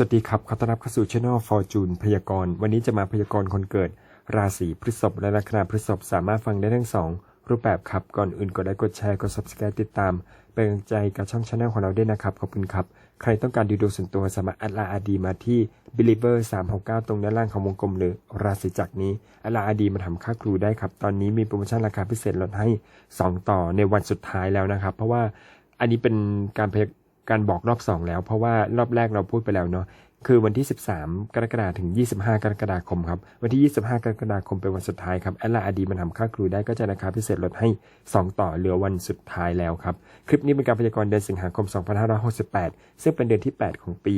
วัสดีครับ ขอต้อนรับเข้าสู่ช่อง Fortune พยากรณ์ วันนี้จะมาพยากรณ์คนเกิด ราศีพฤษภและลัคนาพฤษภสามารถฟังได้ทั้งสองรูปแบบครับ ก่อนอื่นกดไลค์กดแชร์ กด subscribe ติดตาม เป็นกำลังใจกับช่องช anel ของเราด้วยนะครับ ขอบคุณครับ ใครต้องการดูดวงส่วนตัวสามารถอัดลาอาดีมาที่ believer 369 ตรงด้านล่างของวงกลมหรือราศีจักรนี้อัดลาอาดีมาทำค่าครูได้ครับ ตอนนี้มีโปรโมชั่นราคาพิเศษลดให้ 2 ต่อในวันสุดท้ายแล้วนะครับ เพราะว่าอันนี้เป็นการพยก การบอกรอบ2แล้ว เพราะว่ารอบแรกเราพูดไปแล้วเนาะคือวันที่ 13 กรกฎาคมถึง 25 กรกฎาคมครับ วันที่ 25 กรกฎาคมเป็นวันสุดท้ายครับแอดลาอดีมันทำค่าครูได้ก็จะราคาพิเศษลดให้ 2 ต่อเหลือวันสุดท้ายแล้วครับ คลิปนี้เป็นการพยากรณ์เดือนสิงหาคม 2568 ซึ่งเป็นเดือนที่ 8 ของปี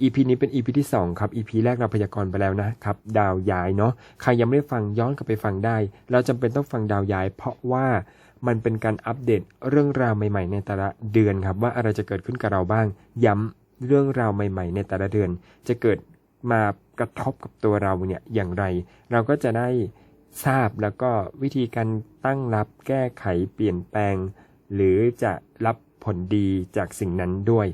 EP นี้เป็น EP ที่ 2 ครับ EP แรกเราพยากรณ์ไปแล้วนะครับ ดาวย้ายเนาะ ใครยังไม่ได้ฟังย้อนกลับไปฟังได้ เราจำเป็นต้องฟังดาวย้าย เพราะว่า มันเป็นการอัปเดตเรื่องราวใหม่ ๆ ในแต่ละเดือนครับว่าอะไรจะเกิดขึ้นกับเราบ้าง ย้ำเรื่องราวใหม่ ๆ ในแต่ละเดือน จะเกิดมากระทบกับตัวเราเนี่ยอย่างไร เราก็จะได้ทราบแล้วก็วิธีการตั้งรับแก้ไขเปลี่ยนแปลง หรือจะรับผลดีจากสิ่งนั้นด้วย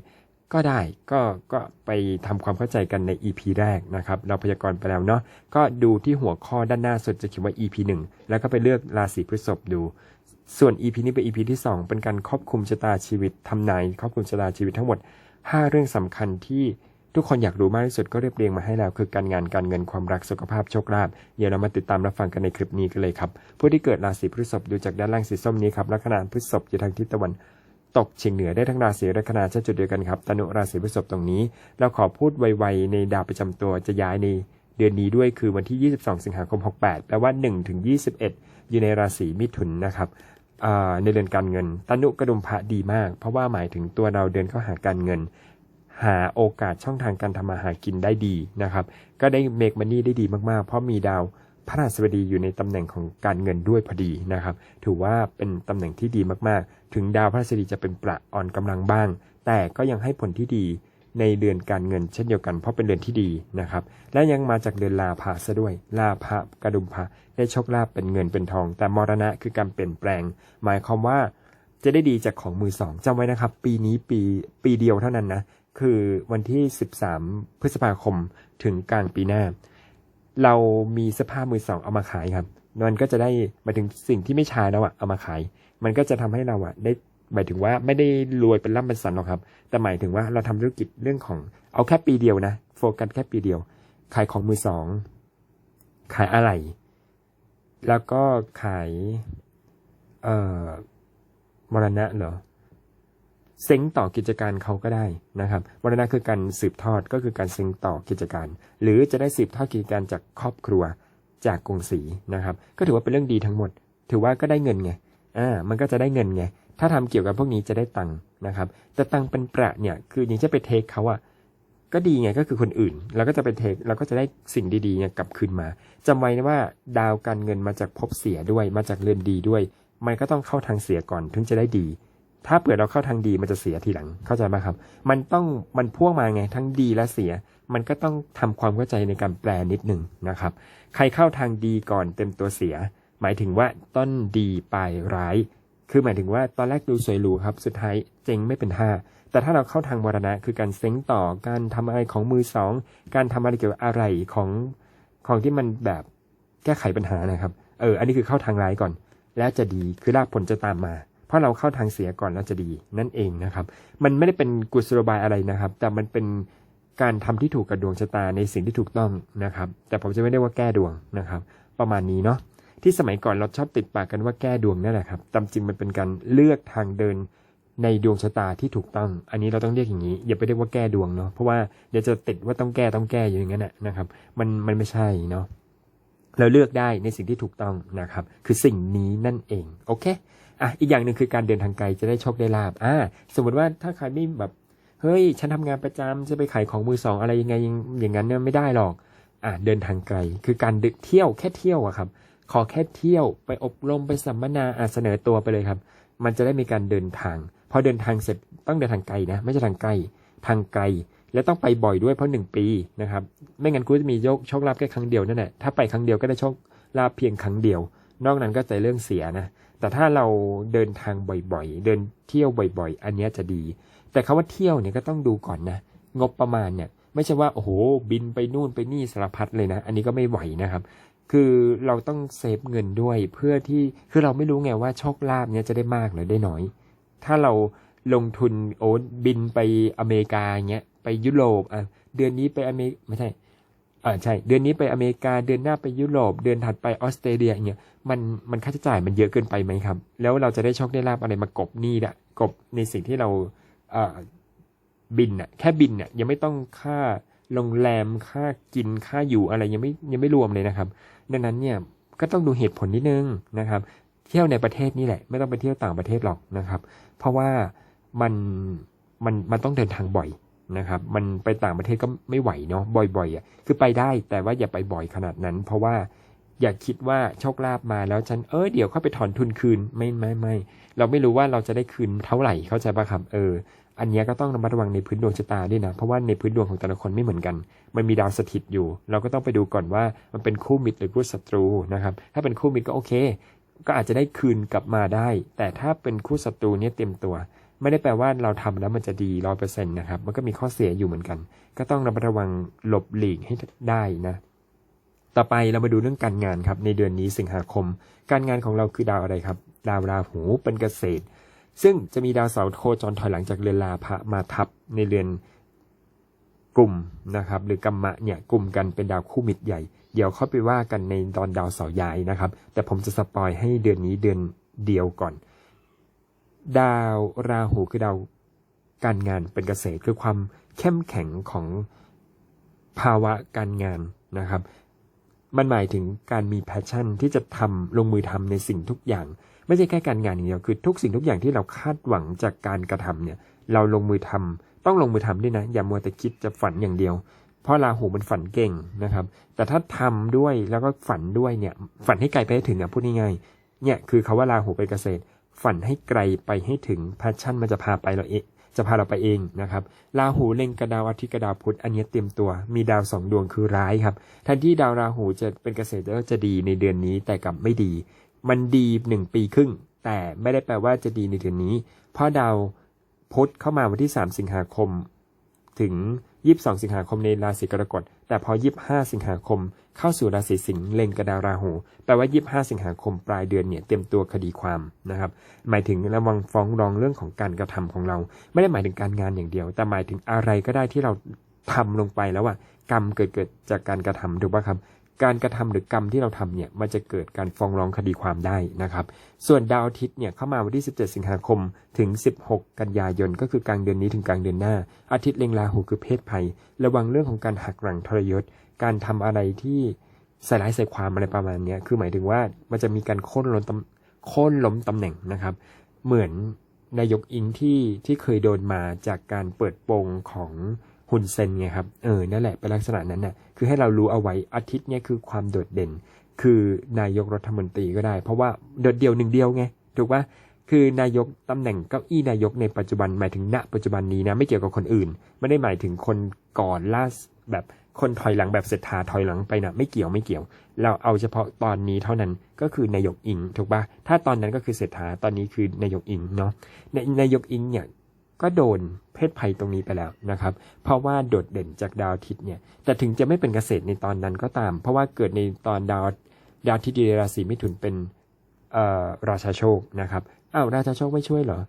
ก็ได้ก็ก็ไปทำความเข้าใจกันใน EP แรกนะครับ เราพยากรณ์ไปแล้วเนาะก็ดูที่หัวข้อด้านหน้าสุดจะเขียนว่า EP 1 แล้วก็ไปเลือกราศีพฤษภดู ส่วน EP นี้เป็น EP ที่ 2 เป็นการครอบคลุมชะตาชีวิตทำนายครอบคลุมชะตาชีวิตทั้งหมด 5 เรื่องสำคัญที่ทุกคนอยากรู้มากที่สุดก็เรียบเรียงมาให้แล้ว คือการงานการเงินความรักสุขภาพโชคลาภเดี๋ยวเรามาติดตามรับฟังกันในคลิปนี้กันเลยครับผู้ที่เกิดราศีพฤษภดูจากด้านล่างสีส้มนี้ครับลัคนาพฤษภอยู่ทางทิศตะวันตกเฉียงเหนือได้ทั้งราศีลัคนาเช่นจุดเดียวกันครับตนุราศีพฤษภตรงนี้ เราขอพูดไวๆในดาวประจำตัวจะย้ายในเดือนนี้ด้วยคือวันที่ 22 สิงหาคม 68แปลว่า 1-21 อยู่ในราศีมิถุนนะครับอ่า ในเดือนการเงินตนุกระดุมพระดีมาก เพราะว่าหมายถึงตัวเราเดินเข้าหาการเงิน หาโอกาสช่องทางการทำมาหากินได้ดีนะครับ ก็ได้เมกมันนี่ได้ดีมากๆ เพราะมีดาวพระราชบดีอยู่ในตำแหน่งของการเงินด้วยพอดีนะครับ ถือว่าเป็นตำแหน่งที่ดีมากๆ ถึงดาวพระราชบดีจะเป็นประอ่อนกำลังบ้าง แต่ก็ยังให้ผลที่ดี ในเดือนการเงินเช่นเดียวกันเพราะเป็นเดือนที่ดีนะครับ และยังมาจากเดือนลาภะซะด้วย ลาภะกระดุมพะได้โชคลาภเป็นเงินเป็นทอง แต่มรณะคือการเปลี่ยนแปลง หมายความว่าจะได้ดีจากของมือสองจำไว้นะครับ ปีนี้ปีปีเดียวเท่านั้นนะคือวันที่ 13 พฤษภาคมถึงกลางปีหน้า เรามีเสื้อผ้ามือสองเอามาขายครับมันก็จะได้มาถึงสิ่งที่ไม่ใช้แล้วอะเอามาขาย มันก็จะทำให้เราอะได้ หมายถึงว่าไม่ได้รวยเป็นร่ำเป็นสันหรอกครับ แต่หมายถึงว่าเราทำธุรกิจเรื่องของเอาแค่ปีเดียวนะโฟกัสแค่ปีเดียว ขายของมือสองขายอะไร แล้วก็ขาย เอ่อมรณะเหรอเซ็งต่อกิจการเขาก็ได้นะครับมรณะคือการสืบทอดก็คือการเซ็งต่อกิจการ หรือจะได้สืบทอดกิจการจากครอบครัวจากกงสีนะครับ ก็ถือว่าเป็นเรื่องดีทั้งหมด ถือว่าก็ได้เงินไงอ่ามันก็จะได้เงินไง ถ้าทำเกี่ยวกับพวกนี้จะได้ตังค์นะครับ แต่ตังค์เป็นประเนี่ย คืออย่างเช่นไปเทคเขาอะก็ดีไงก็คือคนอื่นเราก็จะไปเทคเราก็จะได้สิ่งดีๆเนี่ยกลับคืนมาจำไว้นะว่าดาวการเงินมาจากภพเสียด้วย มาจากเรือนดีด้วย มันก็ต้องเข้าทางเสียก่อนถึงจะได้ดี ถ้าเปิดเราเข้าทางดีมันจะเสียทีหลังเข้าใจไหมครับ มันต้องมันพ่วงมาไงทั้งดีและเสีย มันก็ต้องทำความเข้าใจในการแปลนิดหนึ่งนะครับ ใครเข้าทางดีก่อนเต็มตัวเสีย หมายถึงว่าต้นดีปลายร้าย คือหมายถึงว่าตอนแรกดูสวยหรูครับ สุดท้ายเจ๊งไม่เป็นท่า แต่ถ้าเราเข้าทางวรณะ คือการเซ้งต่อ การทำอะไรของมือสอง การทำอะไรเกี่ยวกับอะไรของของที่มันแบบแก้ไขปัญหานะครับ เออ อันนี้คือเข้าทางร้ายก่อน แล้วจะดี คือรากผลจะตามมา เพราะเราเข้าทางเสียก่อนแล้วจะดี นั่นเองนะครับ มันไม่ได้เป็นกุศโลบายอะไรนะครับ แต่มันเป็นการทำที่ถูกกับดวงชะตาในสิ่งที่ถูกต้องนะครับ แต่ผมจะไม่ได้ว่าแก้ดวงนะครับ ประมาณนี้เนาะ ที่สมัยก่อนเราชอบติดปากกันว่าแก้ดวงนั่นแหละครับตามจริงมันเป็นการเลือกทางเดินในดวงชะตาที่ถูกต้อง อันนี้เราต้องเรียกอย่างนี้ อย่าไปเรียกว่าแก้ดวงเนาะ เพราะว่าเดี๋ยวจะติดว่าต้องแก้ต้องแก้อย่างนั้นนะนะครับ มันมันไม่ใช่เนาะ เราเลือกได้ในสิ่งที่ถูกต้องนะครับ คือสิ่งนี้นั่นเอง โอเค อะ อีกอย่างหนึ่งคือการเดินทางไกลจะได้โชคได้ลาบ อ่า สมมติว่าถ้าใครไม่แบบ เฮ้ย ฉันทำงานประจำจะไปขายของมือสองอะไรยังไงอย่างอย่างนั้นเนี่ยไม่ได้หรอก อะ เดินทางไกล คือการเดินเที่ยวแค่เที่ยวอะครับ ขอแค่เที่ยวไปอบรมไปสัมมนาอาเสนอตัวไปเลยครับ มันจะได้มีการเดินทาง พอเดินทางเสร็จต้องเดินทางไกลนะ ไม่ใช่ทางใกล้ทางไกล และต้องไปบ่อยด้วยเพราะหนึ่งปีนะครับ ไม่งั้นกูจะมีโชคโชคลาภแค่ครั้งเดียวนั่นแหละถ้าไปครั้งเดียวก็ได้โชคลาภเพียงครั้งเดียว นอกนั้นก็จะเรื่องเสียนะแต่ถ้าเราเดินทางบ่อยๆ เดินเที่ยวบ่อยๆ อันนี้จะดี แต่คาว่าเที่ยวเนี่ยก็ต้องดูก่อนนะ งบประมาณเนี่ย ไม่ใช่ว่าโอ้โห บินไปนู่นไปนี่สารพัดเลยนะ อันนี้ก็ไม่ไหวนะครับ คือเราต้องเซฟเงินด้วยเพื่อที่คือเราไม่รู้ไงว่าโชคลาภเนี้ยจะได้มากหรือได้น้อย ถ้าเราลงทุนโอ้บินไปอเมริกาเงี้ยไปยุโรปอะเดือนนี้ไปอเมริไม่ใช่อ่าใช่ เดือนนี้ไปอเมริกาเดือนหน้าไปยุโรปเดือนถัดไปออสเตรเลียเงี้ยมันมันค่าใช้จ่ายมันเยอะเกินไปไหมครับ แล้วเราจะได้โชคได้ลาบอะไรมากบหนี้อะกบในสิ่งที่เราเอ่อบินอะแค่บินเนี่ยยังไม่ต้องค่า โรงแรมค่ากินค่าอยู่อะไรยังไม่ยังไม่รวมเลยนะครับ ดังนั้นเนี่ยก็ต้องดูเหตุผลนิดนึงนะครับ เที่ยวในประเทศนี่แหละ ไม่ต้องไปเที่ยวต่างประเทศหรอกนะครับ เพราะว่ามันมันมันต้องเดินทางบ่อยนะครับ มันไปต่างประเทศก็ไม่ไหวเนาะบ่อยๆอะคือไปได้แต่ว่าอย่าไปบ่อยขนาดนั้น เพราะว่าอย่าคิดว่าโชคลาภมาแล้วฉันเออเดี๋ยวเข้าไปถอนทุนคืนไม่ไม่ไม่เราไม่รู้ว่าเราจะได้คืนเท่าไหร่เข้าใจปะครับเออ อันนี้ก็ต้องระมัดระวังในพื้นดวงชะตาด้วยนะ เพราะว่าในพื้นดวงของแต่ละคนไม่เหมือนกัน มันมีดาวสถิตอยู่ เราก็ต้องไปดูก่อนว่ามันเป็นคู่มิตรหรือคู่ศัตรูนะครับ ถ้าเป็นคู่มิตรก็โอเค ก็อาจจะได้คืนกลับมาได้ แต่ถ้าเป็นคู่ศัตรูเนี่ยเต็มตัว ไม่ได้แปลว่าเราทำแล้วมันจะดีร้อยเปอร์เซ็นต์นะครับ มันก็มีข้อเสียอยู่เหมือนกัน ก็ต้องระมัดระวังหลบหลีกให้ได้นะ ต่อไปเรามาดูเรื่องการงานครับ ในเดือนนี้สิงหาคม การงานของเราคือดาวอะไรครับ ดาวราหูเป็นเกษตร ซึ่งจะมีดาวเสาร์โคจรถอยหลังจากเรือนลาภะมาทับในเรือนกลุ่มนะครับ หรือกรรมะเนี่ยกลุ่มกันเป็นดาวคู่มิตรใหญ่ เดี๋ยวเข้าไปว่ากันในตอนดาวเสาร์ย้ายนะครับ แต่ผมจะสปอยให้เดือนนี้เดือนเดียวก่อน ดาวราหูคือดาวการงานเป็นเกษตรคือความเข้มแข็งของภาวะการงานนะครับ มันหมายถึงการมีแพชชั่นที่จะทำลงมือทำในสิ่งทุกอย่าง ไม่ใช่แค่การงานอย่างเดียวคือทุกสิ่งทุกอย่างที่เราคาดหวังจากการกระทำเนี่ย เราลงมือทำต้องลงมือทำด้วยนะ อย่ามัวแต่คิดจะฝันอย่างเดียว เพราะราหูมันฝันเก่งนะครับ แต่ถ้าทำด้วยแล้วก็ฝันด้วยเนี่ย ฝันให้ไกลไปให้ถึงอะพูดง่ายๆเนี่ยคือเขาว่าราหูเป็นเกษตร ฝันให้ไกลไปให้ถึงแพชชั่นมันจะพาไปเราเองจะพาเราไปเองนะครับ ราหูเล็งกระดาวอาทิตย์กระดาวพุธอันนี้เตรียมตัว มีดาวสองดวงคือร้ายครับแทนที่ดาวราหูจะเป็นเกษตรแล้วจะดีในเดือนนี้แต่กลับไม่ดี มันดีหนึ่งปีครึ่ง แต่ไม่ได้แปลว่าจะดีในเดือนนี้ เพราะดาวพุธเข้ามาวันที่ 3 สิงหาคม ถึง 22 สิงหาคมในราศีกรกฎ แต่พอ 25 สิงหาคม เข้าสู่ราศีสิงห์เล็งกระดาราหู แปลว่า 25 สิงหาคมปลายเดือนเนี่ยเตรียมตัวคดีความนะครับ หมายถึงระวังฟ้องร้องเรื่องของการกระทำของเรา ไม่ได้หมายถึงการงานอย่างเดียว แต่หมายถึงอะไรก็ได้ที่เราทำลงไปแล้วว่ากรรมเกิดเกิดจากการกระทำถูกป่ะครับ การกระทำหรือกรรมที่เราทำเนี่ยมันจะเกิดการฟ้องร้องคดีความได้นะครับ ส่วนดาวอาทิตย์เนี่ยเข้ามาวันที่ 17 สิงหาคมถึง 16 กันยายน ก็คือกลางเดือนนี้ถึงกลางเดือนหน้า อาทิตย์เล็งราหูคือเพศภัย ระวังเรื่องของการหักหลังทรยศ การทำอะไรที่ใส่ร้ายใส่ความอะไรประมาณนี้คือหมายถึงว่ามันจะมีการโค่นล้มตำโค่นล้มตำแหน่งนะครับ เหมือนนายกอิงที่ที่เคยโดนมาจากการเปิดโปงของ ฮุนเซนไงครับ เออ นั่นแหละ เป็นลักษณะนั้นน่ะ คือให้เรารู้เอาไว้อาทิตย์เนี่ยคือความโดดเด่น คือนายกรัฐมนตรีก็ได้ เพราะว่าโดดเดี่ยวหนึ่งเดียวไง ถูกปะคือนายกตำแหน่งเก้าอี้นายกในปัจจุบันหมายถึงณ ปัจจุบันนี้นะ ไม่เกี่ยวกับคนอื่น ไม่ได้หมายถึงคนก่อนล่าแบบคนถอยหลังแบบเศรษฐาถอยหลังไปนะไม่เกี่ยวไม่เกี่ยว เราเอาเฉพาะตอนนี้เท่านั้นก็คือนายกอิงถูกปะถ้าตอนนั้นก็คือเศรษฐาตอนนี้คือนายกอิงเนาะนายกอิงเนี่ย ก็โดนเพศภัยตรงนี้ไปแล้วนะครับ เพราะว่าโดดเด่นจากดาวอาทิตย์เนี่ย แต่ถึงจะไม่เป็นเกษตรในตอนนั้นก็ตาม เพราะว่าเกิดในตอนดาวดาวอาทิตย์อยู่ในราศีมิถุนเป็นราชาโชคนะครับอ้าวราชาโชคไม่ช่วยเหรอ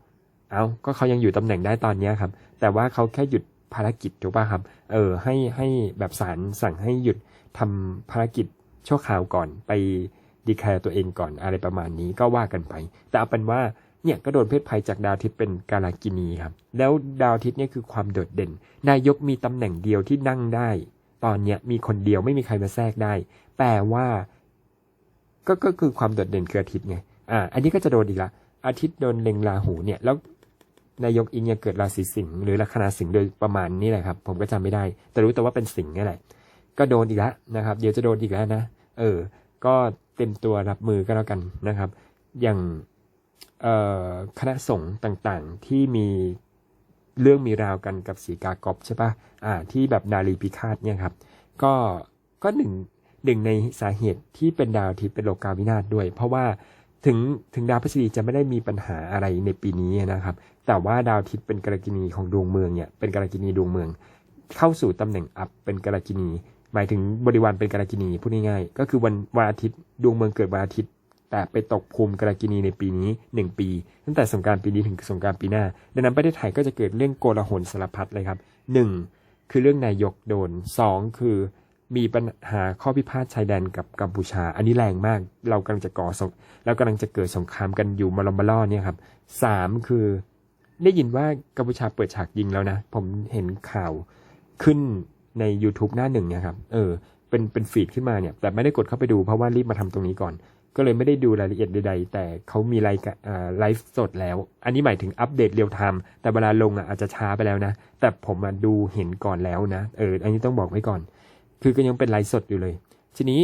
เอาก็เขายังอยู่ตำแหน่งได้ตอนนี้ครับ แต่ว่าเขาแค่หยุดภารกิจถูกป่ะครับ เออให้ให้แบบสารสั่งให้หยุดทำภารกิจชั่วคราวก่อนไปดีแคร์ตัวเองก่อนอะไรประมาณนี้ก็ว่ากันไป แต่เอาเป็นว่า เนี่ยก็โดนเพศภัยจากดาวทิตย์เป็นกาลากินีครับ แล้วดาวอาทิตย์เนี่ยคือความโดดเด่น นายกมีตำแหน่งเดียวที่นั่งได้ ตอนเนี้ยมีคนเดียวไม่มีใครมาแทรกได้ แปลว่า ก็ก็คือความโดดเด่นคืออาทิตย์ไงอ่า อันนี้ก็จะโดนอีกละอาทิตย์โดนเล็งราหูเนี่ย แล้วนายกอิงเนี่ยเกิดราศีสิงห์หรือลัคนาสิงห์โดยประมาณนี้แหละครับ ผมก็จำไม่ได้ แต่รู้แต่ว่าเป็นสิงห์นี่แหละ ก็โดนอีกแล้วนะครับ เดี๋ยวจะโดนอีกแล้วนะ เออ ก็เต็มตัวรับมือก็แล้วกันนะครับ อย่าง คณะสงฆ์ต่างๆ ที่มีเรื่องมีราวกันกับสีกากบใช่ปะอ่า ที่แบบนารีพิฆาตเนี่ยครับ ก็ก็หนึ่งหนึ่งในสาเหตุที่เป็นดาวอาทิตย์เป็นโลกาวินาศด้วย เพราะว่าถึงถึงดาวพฤษฎีจะไม่ได้มีปัญหาอะไรในปีนี้นะครับ แต่ว่าดาวทิตย์เป็นกรกินีของดวงเมืองเนี่ย เป็นกรกินีดวงเมือง เข้าสู่ตำแหน่งอัพเป็นกาลกินี หมายถึงบริวารเป็นกาลกินีพูดง่ายๆก็คือวันวันอาทิตย์ดวงเมืองเกิดวันอาทิตย์ แต่ไปตกภูมิกากินีในปีนี้ 1 ปี ตั้งแต่สงกรารปีนี้ถึงสงกรารปีหน้า ดังนั้นประเทศไทยก็จะเกิดเรื่องโกลาหลสารพัดเลยครับ 1. คือเรื่องนายกโดน 2. คือมีปัญหาข้อพิพาทชายแดนกับกัมพูชา อันนี้แรงมาก เรากำลังจะก่อสงเรากำลังจะเกิดสงครามกันอยู่มาลอมมาล่อเนี่ยครับสามคือได้ยินว่ากัมพูชาเปิดฉากยิงแล้วนะ ผมเห็นข่าวขึ้นใน YouTube หน้าหนึ่งเนี่ยครับ เออ เป็นเป็นฟีดขึ้นมาเนี่ย แต่ไม่ได้กดเข้าไปดูเพราะว่ารีบมาทำตรงนี้ก่อน ก็เลยไม่ได้ดูรายละเอียดใดๆ แต่เขามีไลฟ์อ่าไลฟ์สดแล้ว อันนี้หมายถึงอัปเดตเรียลไทม์แต่เวลาลงอะอาจจะช้าไปแล้วนะ แต่ผมมาดูเห็นก่อนแล้วนะเอออันนี้ต้องบอกไว้ก่อน คือก็ยังเป็นไลฟ์สดอยู่เลย ทีนี้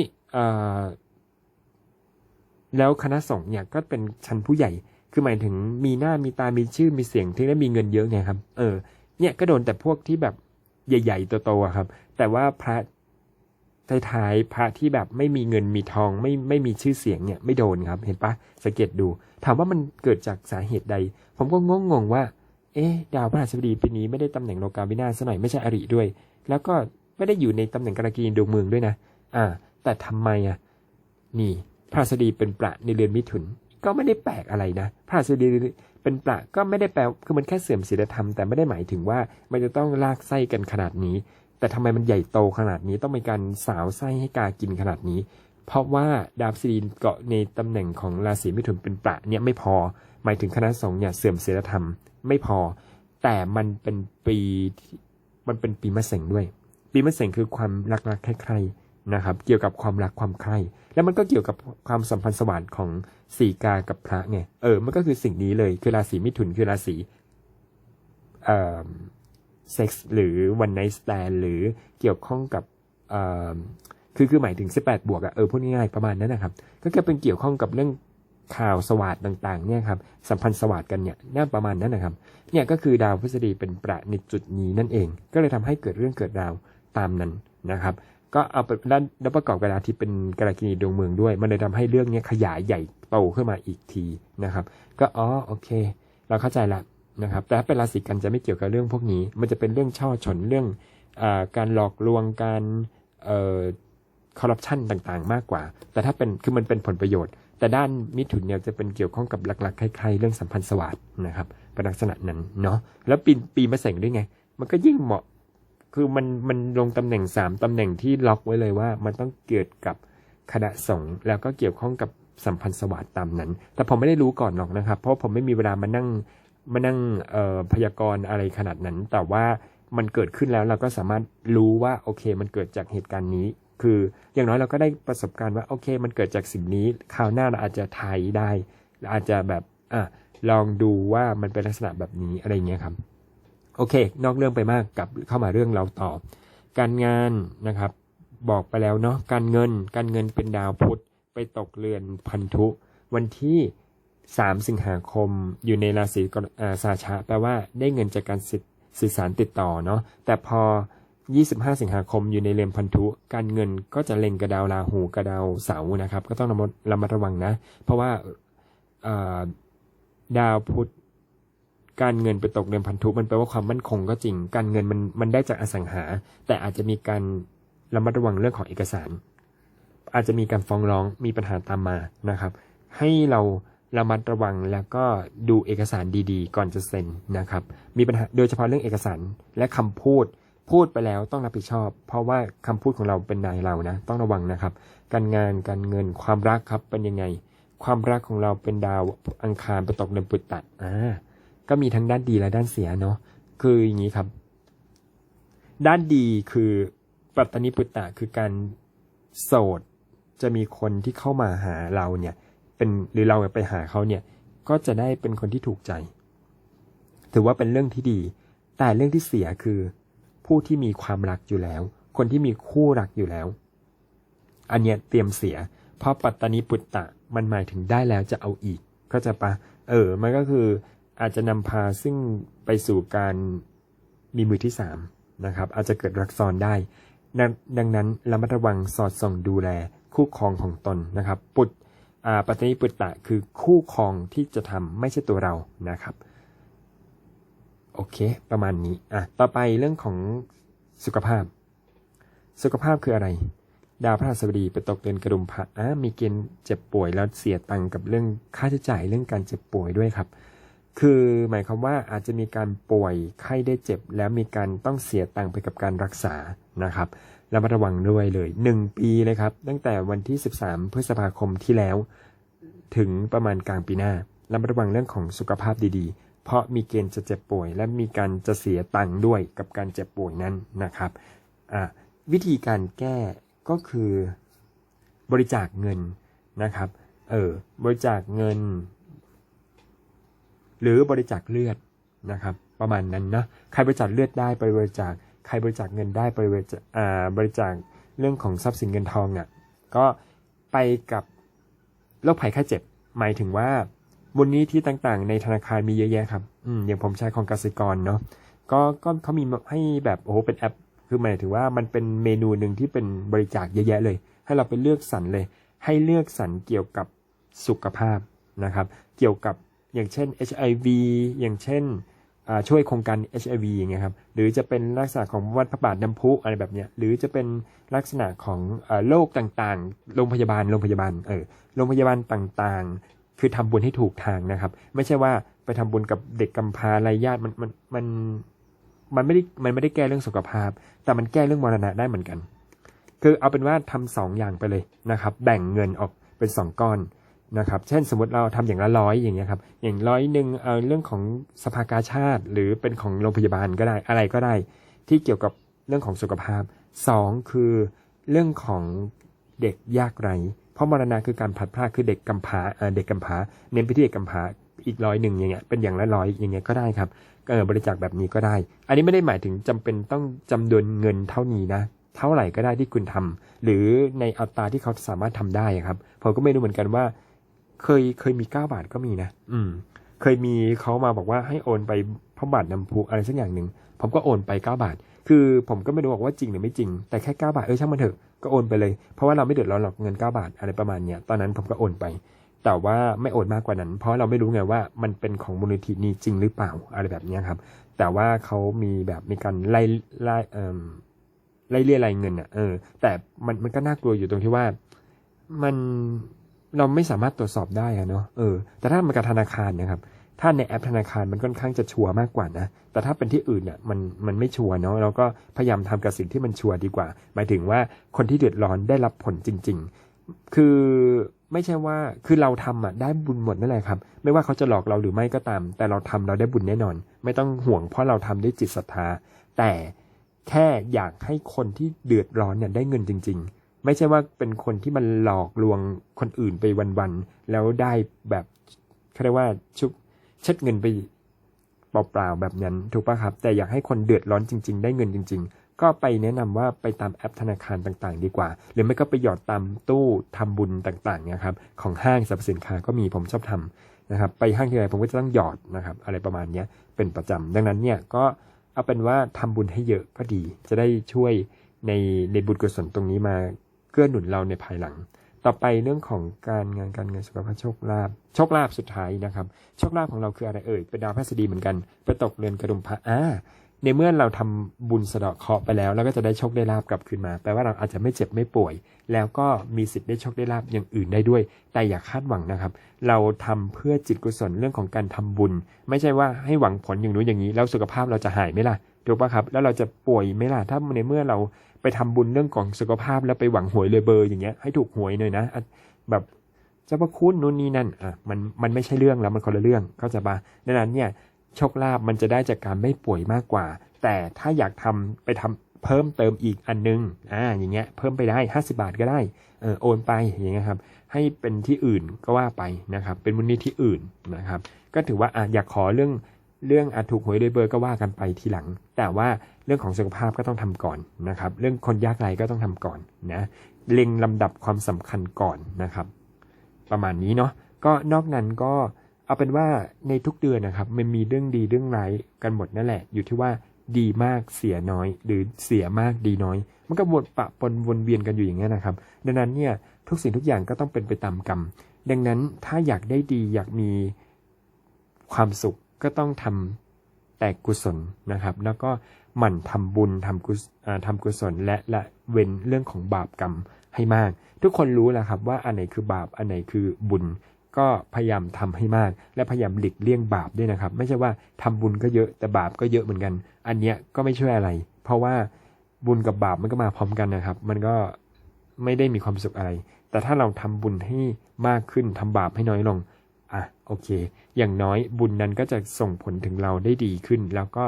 แล้วคณะสงฆ์เนี่ยก็เป็นชั้นผู้ใหญ่ คือหมายถึงมีหน้ามีตา มีชื่อมีเสียงถึงได้มีเงินเยอะไงครับ เออ เนี่ยก็โดนแต่พวกที่แบบใหญ่ๆโตๆครับ แต่ว่าพระ ท้ายๆพระที่แบบไม่มีเงินมีทองไม่ไม่มีชื่อเสียงเนี่ยไม่โดนครับ เห็นปะสังเกตดู ถามว่ามันเกิดจากสาเหตุใด ผมก็งงงว่า เอ๊ะดาวพฤหัสบดีปีนี้ไม่ได้ตำแหน่งโลกาวินาศหน่อยไม่ใช่อริด้วย แล้วก็ไม่ได้อยู่ในตำแหน่งกรากีนดวงเมืองด้วยนะ อ่า แต่ทำไมอะนี่พระหัสบดีเป็นประในเดือนมิถุน ก็ไม่ได้แปลกอะไรนะ พระหัสบดีเป็นประก็ไม่ได้แปลคือมันแค่เสื่อมศีลธรรมแต่ไม่ได้หมายถึงว่ามันจะต้องลากไส้กันขนาดนี้ แต่ทำไมมันใหญ่โตขนาดนี้ต้องมีการสาวไส้ให้กากินขนาดนี้ เพราะว่าดาวพฤหัสบดีเกาะในตำแหน่งของราศีมิถุนเป็นประเนี่ยไม่พอ หมายถึงคณะสงฆ์เนี่ยเสื่อมศีลธรรม ไม่พอ แต่มันเป็นปีมันเป็นปีมะเสงด้วย ปีมะเสงคือความรักรักใคร่ๆนะครับ เกี่ยวกับความรักความใคร่แล้วมันก็เกี่ยวกับความสัมพันธ์สวรรค์ของสีกากับพระไงเออมันก็คือสิ่งนี้เลยคือราศีมิถุนคือราศีเอ่อ เซ็กส์หรือวันไนท์สแตนหรือเกี่ยวข้องกับคือคือหมายถึง 18 บวกอะเออพูดง่ายๆประมาณนั้นนะครับ ก็แค่เป็นเกี่ยวข้องกับเรื่องข่าวสวัสดต่างๆเนี่ยครับสัมพันธ์สวัสดกันเนี่ยน่าประมาณนั้นนะครับเนี่ยก็คือดาวพฤษฎีเป็นประในจุดนี้นั่นเอง ก็เลยทำให้เกิดเรื่องเกิดราวตามนั้นนะครับ ก็เอาไปด้านแล้วประกอบกับอาทิตย์เป็นกรากินีดวงเมืองด้วย มันเลยทำให้เรื่องเนี้ยขยายใหญ่โตขึ้นมาอีกทีนะครับ ก็อ๋อโอเค เราเข้าใจละ นะครับ แต่ถ้าเป็นราศีกันจะไม่เกี่ยวกับเรื่องพวกนี้ มันจะเป็นเรื่องช่อฉนเรื่องอการหลอกลวงการคอร์รัปชันต่างๆ มากกว่า แต่ถ้าเป็นคือมันเป็นผลประโยชน์ แต่ด้านมิถุนเนี่ยจะเป็นเกี่ยวข้องกับหลักๆคล้ายๆเรื่องสัมพันธ์สวัสดนะครับเป็นลักษณะนั้นเนาะแล้วปีปีมะเสงด้วยไง มันก็ยิ่งเหมาะคือมันมันลงตำแหน่งสามตำแหน่งที่ล็อกไว้เลยว่ามันต้องเกิดกับคณะสงฆ์แล้วก็เกี่ยวข้องกับสัมพันธ์สวัสดตามนั้น แต่ผมไม่ได้รู้ก่อนหรอกนะครับ เพราะผมไม่มีเวลามานั่ง มานั่งพยากรณ์อะไรขนาดนั้น แต่ว่ามันเกิดขึ้นแล้วเราก็สามารถรู้ว่าโอเค มันเกิดจากเหตุการณ์นี้ คืออย่างน้อยเราก็ได้ประสบการณ์ว่าโอเค มันเกิดจากสิ่งนี้คราวหน้าเราอาจจะทายได้อาจจะแบบอะลองดูว่ามันเป็นลักษณะแบบนี้อะไรเงี้ยครับ โอเค นอกเรื่องไปมากกลับเข้ามาเรื่องเราต่อ การงานนะครับ บอกไปแล้วเนาะการเงินการเงินเป็นดาวพุธไปตกเรือนพันธุ วันที่ 3สิงหาคมอยู่ในราศีกสาชะแปลว่าได้เงินจากการสื่อสารติดต่อเนาะแต่พอ 25 สิงหาคมอยู่ในเรือนพันธุ การเงินก็จะเล็งกระดาวราหูกระดาวเสาร์นะครับ ก็ต้องระมัดระมัดระวังนะ เพราะว่าอ่าดาวพุธการเงินไปตกเรือนพันธุมันแปลว่าความมั่นคงก็จริง การเงินมันมันได้จากอสังหา แต่อาจจะมีการระมัดระวังเรื่องของเอกสาร อาจจะมีการฟ้องร้องมีปัญหาตามมานะครับ ให้เรา ระมัดระวังแล้วก็ดูเอกสารดีๆ ก่อนจะเซ็นนะครับ มีปัญหาโดยเฉพาะเรื่องเอกสารและคำพูดพูดไปแล้วต้องรับผิดชอบ เพราะว่าคำพูดของเราเป็นนายเรานะ ต้องระวังนะครับ การงานการเงินความรักครับเป็นยังไง ความรักของเราเป็นดาวอังคารไปตกในปุตตะอ่าก็มีทั้งด้านดีและด้านเสียเนาะคืออย่างนี้ครับ ด้านดีคือปัตตนิปุตตะคือการโสดจะมีคนที่เข้ามาหาเราเนี่ย เป็นหรือเราไปหาเขาเนี่ยก็จะได้เป็นคนที่ถูกใจ ถือว่าเป็นเรื่องที่ดี แต่เรื่องที่เสียคือ ผู้ที่มีความรักอยู่แล้ว คนที่มีคู่รักอยู่แล้ว อันเนี้ยเตรียมเสีย เพราะปัตตานิปุตตะมันหมายถึงได้แล้วจะเอาอีก ก็จะปะ เออ มันก็คืออาจจะนำพาซึ่งไปสู่การมีมือที่สามนะครับ อาจจะเกิดรักซ้อนได้ ดังนั้นระมัดระวังสอดส่องดูแลคู่ครองของตนนะครับ ปุต ปัตตนิปุตตะคือคู่ครองที่จะทำไม่ใช่ตัวเรานะครับ โอเค ประมาณนี้อะต่อไปเรื่องของสุขภาพ สุขภาพคืออะไร ดาวพระหัสบดีไปตกเดือนกระดุมพระอะมีเกณฑ์เจ็บป่วยแล้วเสียตังค์กับเรื่องค่าใช้จ่ายเรื่องการเจ็บป่วยด้วยครับคือหมายความว่าอาจจะมีการป่วยไข้ได้เจ็บ แล้วมีการต้องเสียตังค์ไปกับการรักษานะครับ ระมัดระวังด้วยเลย 1 ปีเลยครับ ตั้งแต่วันที่ 13 พฤษภาคมที่แล้ว ถึงประมาณกลางปีหน้าระมัดระวังเรื่องของสุขภาพดีๆ เพราะมีเกณฑ์จะเจ็บป่วย และมีการจะเสียตังค์ด้วยกับการเจ็บป่วยนั้นนะครับวิธีการแก้ก็คือบริจาคเงินนะครับเออบริจาคเงิน หรือบริจาคเลือดนะครับ ประมาณนั้นนะใครบริจาคเลือดได้ไปบริจาค ใครบริจาคเงินได้ไปบริจาคบริจาคเรื่องของทรัพย์สินเงินทองเนี่ย ก็ไปกับโรคภัยไข้เจ็บ หมายถึงว่าบนนี้ที่ต่างๆ ในธนาคารมีเยอะแยะครับ อืมอย่างผมใช้ของกสิกรเนาะ ก็ก็เขามีให้แบบโอ้โหเป็นแอป คือหมายถึงว่ามันเป็นเมนูหนึ่งที่เป็นบริจาคเยอะแยะเลย ให้เราไปเลือกสรรเลย ให้เลือกสรรเกี่ยวกับสุขภาพนะครับ เกี่ยวกับอย่างเช่น HIV อย่างเช่น ช่วยโครงการ HIV อย่างเงี้ยครับ หรือจะเป็นลักษณะของวัดพระบาทน้ำพุอะไรแบบเนี้ย หรือจะเป็นลักษณะของอโรคต่างๆ โรงพยาบาล โรงพยาบาล เออ โรงพยาบาลต่างๆ คือทำบุญให้ถูกทางนะครับ ไม่ใช่ว่าไปทำบุญกับเด็กกำพร้าไรญาติมันมันมันมันไม่ได้ มันไม่ได้แก้เรื่องสุขภาพ แต่มันแก้เรื่องมรณะได้เหมือนกัน คือเอาเป็นว่าทำสองอย่างไปเลยนะครับ แบ่งเงินออกเป็นสองก้อน นะครับ เช่นสมมติเราทำอย่างละร้อยอย่างเงี้ยครับ อย่างร้อยหนึ่งเอาเรื่องของสภากาชาติ หรือเป็นของโรงพยาบาลก็ได้อะไรก็ได้ ที่เกี่ยวกับเรื่องของสุขภาพสองคือเรื่องของเด็กยากไร้เพราะมรณะคือการพลัดพรากคือเด็กกำพร้าเออเด็กกำพร้าเน้นไปที่เด็กกำพร้าอีกร้อยหนึ่งอย่างเงี้ยเป็นอย่างละร้อยอย่างเงี้ยก็ได้ครับเออบริจาคแบบนี้ก็ได้ อันนี้ไม่ได้หมายถึงจำเป็นต้องจำนวนเงินเท่านี้นะเท่าไหร่ก็ได้ที่คุณทำหรือในอัตราที่เขาสามารถทำได้ครับผมก็ไม่รู้เหมือนกันว่า เคยเคยมี9บาทก็มีนะ อืม เคยมีเขามาบอกว่าให้โอนไปพระบาทน้ำพุอะไรสักอย่างหนึ่ง ผมก็โอนไป9บาท คือผมก็ไม่รู้บอกว่าจริงหรือไม่จริง แต่แค่9บาทเออช่างมันเถอะ ก็โอนไปเลย เพราะว่าเราไม่เดือดร้อนหรอกเงิน9บาทอะไรประมาณเนี้ย ตอนนั้นผมก็โอนไป แต่ว่าไม่โอนมากกว่านั้น เพราะเราไม่รู้ไงว่ามันเป็นของมูลนิธินี้จริงหรือเปล่าอะไรแบบเนี้ยครับ แต่ว่าเขามีแบบมีการไล่ไล่เอ่อไล่เรียรายเงินอะ เออ แต่มันมันก็น่ากลัวอยู่ตรงที่ว่ามัน เราไม่สามารถตรวจสอบได้อะเนาะเออแต่ถ้ามันกับธนาคารนะครับ ถ้าในแอปธนาคารมันค่อนข้างจะชัวร์มากกว่านะ แต่ถ้าเป็นที่อื่นเนี่ยมันมันไม่ชัวร์เนาะเราก็พยายามทำกับสิ่งที่มันชัวร์ดีกว่า หมายถึงว่าคนที่เดือดร้อนได้รับผลจริง ๆ คือไม่ใช่ว่าคือเราทำอะได้บุญหมดนั่นแหละครับ ไม่ว่าเขาจะหลอกเราหรือไม่ก็ตาม แต่เราทำเราได้บุญแน่นอน ไม่ต้องห่วงเพราะเราทำด้วยจิตศรัทธา แต่แค่อยากให้คนที่เดือดร้อนเนี่ยได้เงินจริง ๆ ไม่ใช่ว่าเป็นคนที่มันหลอกลวงคนอื่นไปวันๆแล้วได้แบบเขาเรียกว่าชุบเช็ดเงินไปเปล่าๆแบบนั้นถูกปะครับ แต่อยากให้คนเดือดร้อนจริง ๆ ได้เงินจริง ๆ ก็ไปแนะนำว่าไปตามแอปธนาคารต่างๆ ดีกว่า หรือไม่ก็ไปหยอดตามตู้ทำบุญต่างๆเนี่ยครับของห้างสรรพสินค้าก็มีผมชอบทำนะครับไปห้างที่ไรผมก็จะต้องหยอดนะครับอะไรประมาณนี้เป็นประจำดังนั้นเนี่ยก็เอาเป็นว่าทำบุญให้เยอะก็ดี จะได้ช่วยในในบุญกุศลตรงนี้มา เกื้อหนุนเราในภายหลัง ต่อไปเรื่องของการงานการเงินสุขภาพโชคลาภโชคลาภสุดท้ายนะครับ โชคลาภของเราคืออะไรเอ่ยเป็นดาวพฤหัสบดีเหมือนกันไปตกเรือนกระดุมพระอ่าในเมื่อเราทำบุญสะเดาะเคราะห์ไปแล้วเราก็จะได้โชคได้ลาบกลับคืนมาแปลว่าเราอาจจะไม่เจ็บไม่ป่วย แล้วก็มีสิทธิ์ได้โชคได้ลาบอย่างอื่นได้ด้วย แต่อย่าคาดหวังนะครับ เราทำเพื่อจิตกุศลเรื่องของการทำบุญ ไม่ใช่ว่าให้หวังผลอย่างนู้นอย่างนี้ แล้วสุขภาพเราจะหายไหมล่ะ ถูกปะครับ แล้วเราจะป่วยไหมล่ะ ถ้าในเมื่อเราไปทำบุญเรื่องของสุขภาพแล้วไปหวังหวยเลยเบอร์อย่างเงี้ย ให้ถูกหวยหน่อยนะ แบบเจ้าพระคุณนู่นนี่นั่น อะ มันมันไม่ใช่เรื่องแล้วมันคนละเรื่อง เข้าใจปะดังนั้นเนี่ยโชคลาภมันจะได้จากการไม่ป่วยมากกว่า แต่ถ้าอยากทำไปทำเพิ่มเติมอีกอันนึง อ่า อย่างเงี้ย เพิ่มไปได้ 50 บาทก็ได้ เออโอนไป อย่างเงี้ยครับ ให้เป็นที่อื่นก็ว่าไปนะครับ เป็นมูลนิธิอื่นนะครับ ก็ถือว่าอะอยากขอเรื่อง เรื่องอาถูกหวยด้วยเบอร์ก็ว่ากันไปทีหลัง แต่ว่าเรื่องของสุขภาพก็ต้องทำก่อนนะครับ เรื่องคนยากไร้ก็ต้องทำก่อนนะเล็งลำดับความสำคัญก่อนนะครับ ประมาณนี้เนาะก็นอกนั้นก็เอาเป็นว่าในทุกเดือนนะครับ มันมีเรื่องดีเรื่องร้ายกันหมดนั่นแหละ อยู่ที่ว่าดีมากเสียน้อย หรือเสียมากดีน้อย มันก็วนปะปนวนเวียนกันอยู่อย่างนี้นะครับ ดังนั้นเนี่ยทุกสิ่งทุกอย่างก็ต้องเป็นไปตามกรรม ดังนั้นถ้าอยากได้ดีอยากมีความสุข ก็ต้องทำแต่กุศลนะครับ แล้วก็หมั่นทำบุญทำกุศทำกุศลและละเว้นเรื่องของบาปกรรมให้มาก ทุกคนรู้แหละครับว่าอันไหนคือบาปอันไหนคือบุญก็พยายามทำให้มาก และพยายามหลีกเลี่ยงบาปด้วยนะครับ ไม่ใช่ว่าทำบุญก็เยอะแต่บาปก็เยอะเหมือนกัน อันเนี้ยก็ไม่ช่วยอะไร เพราะว่าบุญกับบาปมันก็มาพร้อมกันนะครับ มันก็ไม่ได้มีความสุขอะไร แต่ถ้าเราทำบุญให้มากขึ้นทำบาปให้น้อยลง โอเค อย่างน้อยบุญนั้นก็จะส่งผลถึงเราได้ดีขึ้น แล้วก็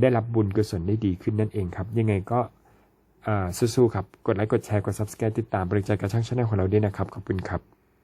ได้รับบุญกุศลได้ดีขึ้นนั่นเองครับ ยังไงก็สู้ๆครับ กดไลค์ กดแชร์ กด subscribe ติดตามบริจาคกระช่างช่องของเราด้วยนะครับ ขอบคุณครับ